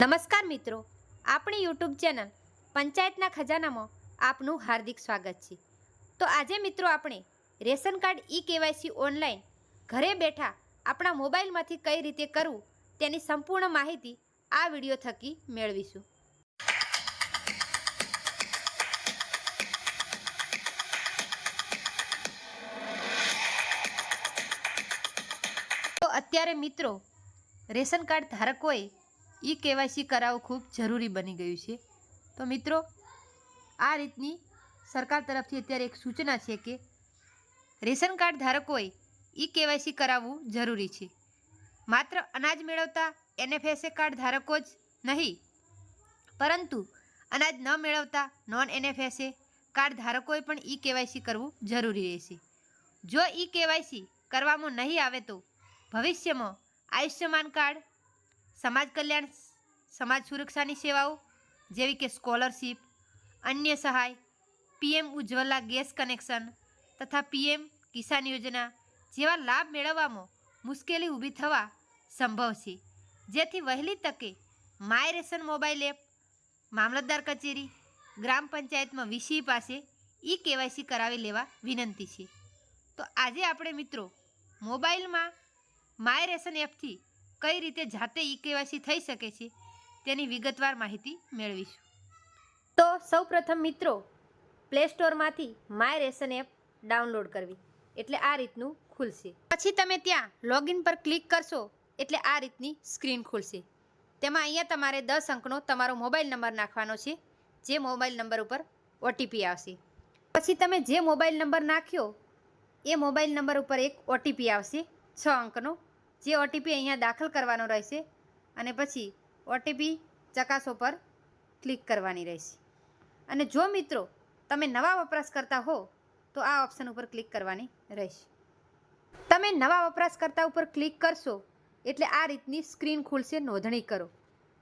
નમસ્કાર મિત્રો, આપણી યુટ્યુબ ચેનલ પંચાયતના ખજાનામાં આપનું હાર્દિક સ્વાગત છે. તો આજે મિત્રો આપણે ration card e KYC online ઘરે બેઠા આપણા મોબાઈલમાંથી કઈ રીતે કરવું તેની સંપૂર્ણ માહિતી આ વીડિયો થકી મેળવીશું. તો અત્યારે મિત્રો, રેશન કાર્ડ ધારકોએ ઈ કેવાયસી કરાવવું ખૂબ જરૂરી બની ગયું છે. તો મિત્રો, આ રીતની સરકાર તરફથી અત્યારે એક સૂચના છે કે રેશન કાર્ડ ધારકોએ ઈ કેવાયસી કરાવવું જરૂરી છે. માત્ર અનાજ મેળવતા એનએફએસએ કાર્ડ ધારકો જ નહીં, પરંતુ અનાજ ન મેળવતા નોન એનએફએસએ કાર્ડ ધારકોએ પણ ઈ કેવાયસી કરવું જરૂરી રહેશે. જો ઈ કેવાયસી કરવામાં નહીં આવે તો ભવિષ્યમાં આયુષ્યમાન કાર્ડ સમાજ કલ્યાણ, સમાજ સુરક્ષાની સેવાઓ જેવી કે સ્કોલરશીપ, અન્ય સહાય, પીએમ ઉજ્જવલા ગેસ કનેક્શન તથા પીએમ કિસાન યોજના જેવા લાભ મેળવવામાં મુશ્કેલી ઊભી થવા સંભવ છે. જેથી વહેલી તકે માય રેશન મોબાઈલ એપ, મામલતદાર કચેરી, ગ્રામ પંચાયતમાં વીસી પાસે ઈ કેવાયસી કરાવી લેવા વિનંતી છે. તો આજે આપણે મિત્રો મોબાઈલમાં માય રેશન એપથી કઈ રીતે જાતે ઈ કેવાયસી થઈ શકે છે, તેની વિગતવાર માહિતી મેળવીશું. તો સૌપ્રથમ મિત્રો પ્લે સ્ટોરમાંથી માય રેશન એપ ડાઉનલોડ કરવી, એટલે આ રીતનું ખુલશે. પછી તમે ત્યાં લોગિન પર ક્લિક કરશો, એટલે આ રીતની સ્ક્રીન ખુલશે. તેમાં અહીંયા તમારે દસ અંકનો તમારો મોબાઈલ નંબર નાખવાનો છે, જે મોબાઈલ નંબર ઉપર ઓટીપી આવશે. પછી તમે જે મોબાઈલ નંબર નાખ્યો, એ મોબાઈલ નંબર ઉપર એક ઓટીપી આવશે, છ અંકનો જે ઓટીપી અહીંયા દાખલ કરવાનો રહેશે અને પછી ઓટીપી ચકાસો પર ક્લિક કરવાની રહેશે. અને જો મિત્રો તમે નવા વપરાશકર્તા હો, તો આ ઓપ્શન ઉપર ક્લિક કરવાની રહેશે. તમે નવા વપરાશકર્તા ઉપર ક્લિક કરશો, એટલે આ રીતની સ્ક્રીન ખુલશે, નોંધણી કરો.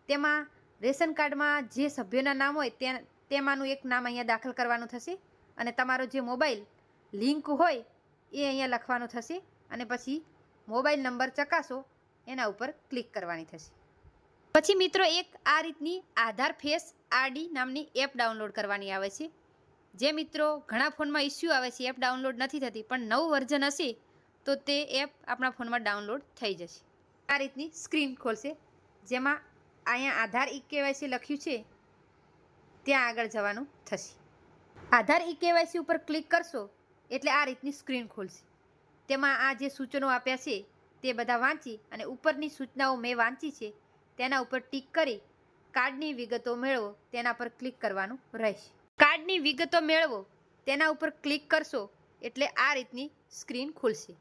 તેમાં રેશન કાર્ડમાં જે સભ્યોના નામ હોય તે તેમાંનું એક નામ અહીંયા દાખલ કરવાનું થશે અને તમારો જે મોબાઈલ લિંક હોય, એ અહીંયા લખવાનું થશે અને પછી મોબાઈલ નંબર ચકાસો, એના ઉપર ક્લિક કરવાની થશે. પછી મિત્રો એક આ રીતની આધાર ફેસ આરડી નામની એપ ડાઉનલોડ કરવાની આવે છે. જે મિત્રો ઘણા ફોનમાં ઇસ્યુ આવે છે એપ ડાઉનલોડ નથી થતી, પણ નવું વર્ઝન હશે, તો તે એપ આપણા ફોનમાં ડાઉનલોડ થઈ જશે. આ રીતની સ્ક્રીન ખોલશે, જેમાં અહીંયા આધાર ઈ કેવાયસી લખ્યું છે, ત્યાં આગળ જવાનું થશે. આધાર ઈ કેવાયસી ઉપર ક્લિક કરશો, એટલે આ રીતની સ્ક્રીન ખોલશે. તેમાં આ જે સૂચનો આપ્યા છે, તે બધા વાંચી અને ઉપરની સૂચનાઓ મેં વાંચી છે, તેના ઉપર ટીક કરી કાર્ડની વિગતો મેળવો, તેના પર ક્લિક કરવાનું રહેશે. કાર્ડની વિગતો મેળવો, તેના ઉપર ક્લિક કરશો, એટલે આ રીતની સ્ક્રીન ખુલશે.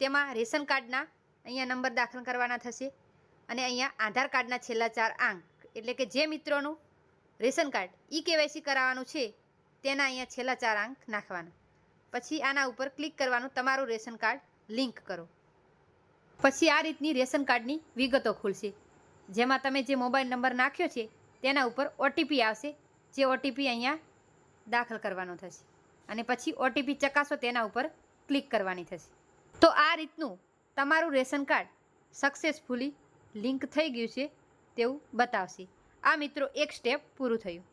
તેમાં રેશન કાર્ડના અહીંયા નંબર દાખલ કરવાના થશે અને અહીંયા આધાર કાર્ડના છેલ્લા ચાર આંક એટલે કે જે મિત્રોનું રેશન કાર્ડ ઈ કેવાયસી કરાવવાનું છે, તેના અહીંયા છેલ્લા ચાર આંક નાખવાના. પછી આના ઉપર ક્લિક કરવાનું તમારું રેશન કાર્ડ લિંક કરો. પછી આ રીતની રેશન કાર્ડની વિગતો ખુલશે. જેમાં તમે જે મોબાઈલ નંબર નાખ્યો છે, તેના ઉપર ઓટીપી આવશે, જે ઓટીપી અહીંયા દાખલ કરવાનો થશે. અને પછી ઓટીપી ચકાસો, તેના ઉપર ક્લિક કરવાની થશે. તો આ રીતનું તમારું રેશન કાર્ડ સક્સેસફુલી લિંક થઈ ગયું છે તેવું બતાવશે. આ મિત્રો એક સ્ટેપ પૂરું થયું.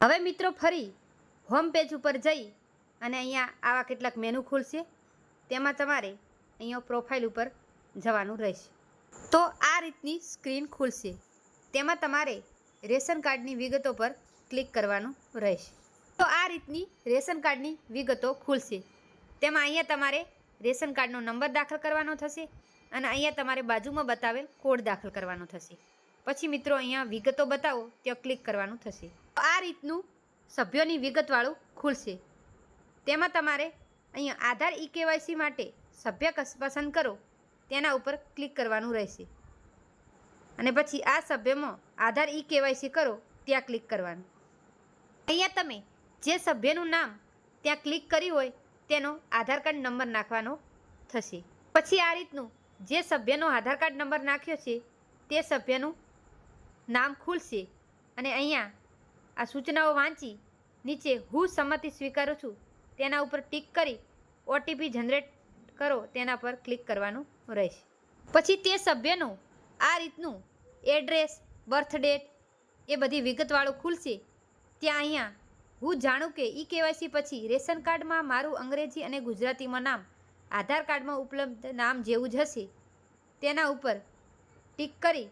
હવે મિત્રો ફરી હોમ પેજ ઉપર જઈ અને અહીંયા આવા કેટલાક મેનુ ખુલશે. તેમાં તમારે અહીંયા પ્રોફાઇલ ઉપર જવાનું રહેશે. તો આ રીતની સ્ક્રીન ખુલશે. તેમાં તમારે રેશન કાર્ડની વિગતો પર ક્લિક કરવાનું રહેશે. તો આ રીતની રેશન કાર્ડની વિગતો ખુલશે. તેમાં અહીંયા તમારે રેશન કાર્ડનો નંબર દાખલ કરવાનો થશે અને અહીંયા તમારે બાજુમાં બતાવેલ કોડ દાખલ કરવાનો થશે. પછી મિત્રો અહીંયા વિગતો બતાવો, ત્યાં ક્લિક કરવાનું થશે. આ રીતનું સભ્યોની વિગતવાળું ખુલશે. તેમાં તમારે અહીંયા આધાર ઈ કેવાયસી માટે સભ્ય પસંદ કરો. તેના ઉપર ક્લિક કરવાનું રહેશે. અને પછી આ સભ્યમાં આધાર ઈ કેવાયસી કરો, ત્યાં ક્લિક કરવાનું. અહીંયા તમે જે સભ્યનું નામ ત્યાં ક્લિક કર્યું હોય, તેનો આધાર કાર્ડ નંબર નાખવાનો થશે. પછી આ રીતનું જે સભ્યનો આધાર કાર્ડ નંબર નાખ્યો છે, તે સભ્યનું નામ ખુલશે. અને અહીંયા આ સૂચનાઓ વાંચી નીચે હું સંમતિ સ્વીકારું છું. તેના ઉપર ટીક કરી ઓટીપી જનરેટ કરો, તેના પર ક્લિક કરવાનું રહેશે. પછી તે સભ્યનું આ રીતનું એડ્રેસ બર્થ ડેટ એ બધી વિગતવાળું ખુલશે. ત્યાં અહીંયા હું જાણું કે ઈ કેવાયસી પછી રેશન કાર્ડમાં મારું અંગ્રેજી અને ગુજરાતીમાં નામ, આધાર કાર્ડમાં ઉપલબ્ધ નામ જેવું જ હશે. તેના ઉપર ટિક કરી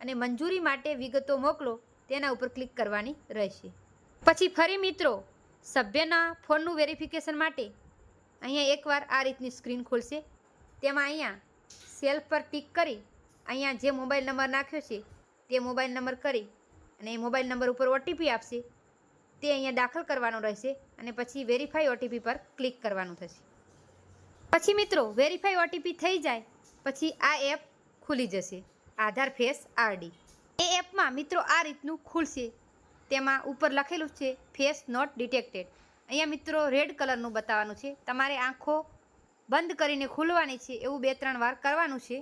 અને મંજૂરી માટે વિગતો મોકલો, તેના ઉપર ક્લિક કરવાની રહેશે. પછી ફરી મિત્રો સભ્યના ફોનનું વેરિફિકેશન માટે અહીંયા એકવાર આ રીતની સ્ક્રીન ખોલશે. તેમાં અહીંયા સેલ્ફ પર ટિક કરી અહીંયા જે મોબાઈલ નંબર નાખ્યો છે તે મોબાઈલ નંબર કરી અને એ મોબાઈલ નંબર ઉપર ઓટીપી આપશે. તે અહીંયા દાખલ કરવાનો રહેશે અને પછી વેરીફાઈ ઓટીપી પર ક્લિક કરવાનું થશે. પછી મિત્રો, વેરીફાઈ ઓટીપી થઈ જાય પછી આ એપ ખુલી જશે. આધાર ફેસ આરડી એ એપમાં મિત્રો આ રીતનું ખુલશે. તેમાં ઉપર લખેલું છે ફેસ નોટ ડિટેક્ટેડ અહીંયા મિત્રો રેડ કલરનું બતાવવાનું છે. તમારે આંખો બંધ કરીને ખુલવાની છે, એવું બે ત્રણ વાર કરવાનું છે.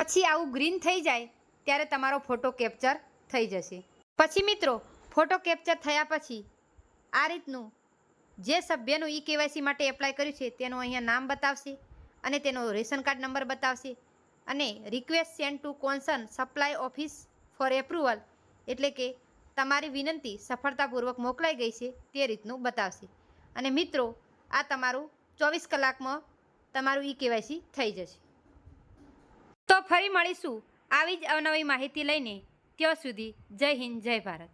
પછી આવું ગ્રીન થઈ જાય, ત્યારે તમારો ફોટો કેપ્ચર થઈ જશે. પછી મિત્રો ફોટો કેપ્ચર થયા પછી આ રીતનું જે સભ્યનું ઈ કેવાયસી માટે એપ્લાય કર્યું છે, તેનું અહીંયા નામ બતાવશે અને તેનો રેશન કાર્ડ નંબર બતાવશે અને request send to concern supply office for approval એટલે કે તમારી વિનંતી સફળતાપૂર્વક મોકલાઈ ગઈ છે તે રીતનું બતાવશે. અને મિત્રો, આ તમારું ચોવીસ કલાકમાં તમારું ઈ કેવાયસી થઈ જશે. તો ફરી મળીશું આવી જ અવનવી માહિતી લઈને. ત્યાં સુધી જય હિન્દ, જય ભારત.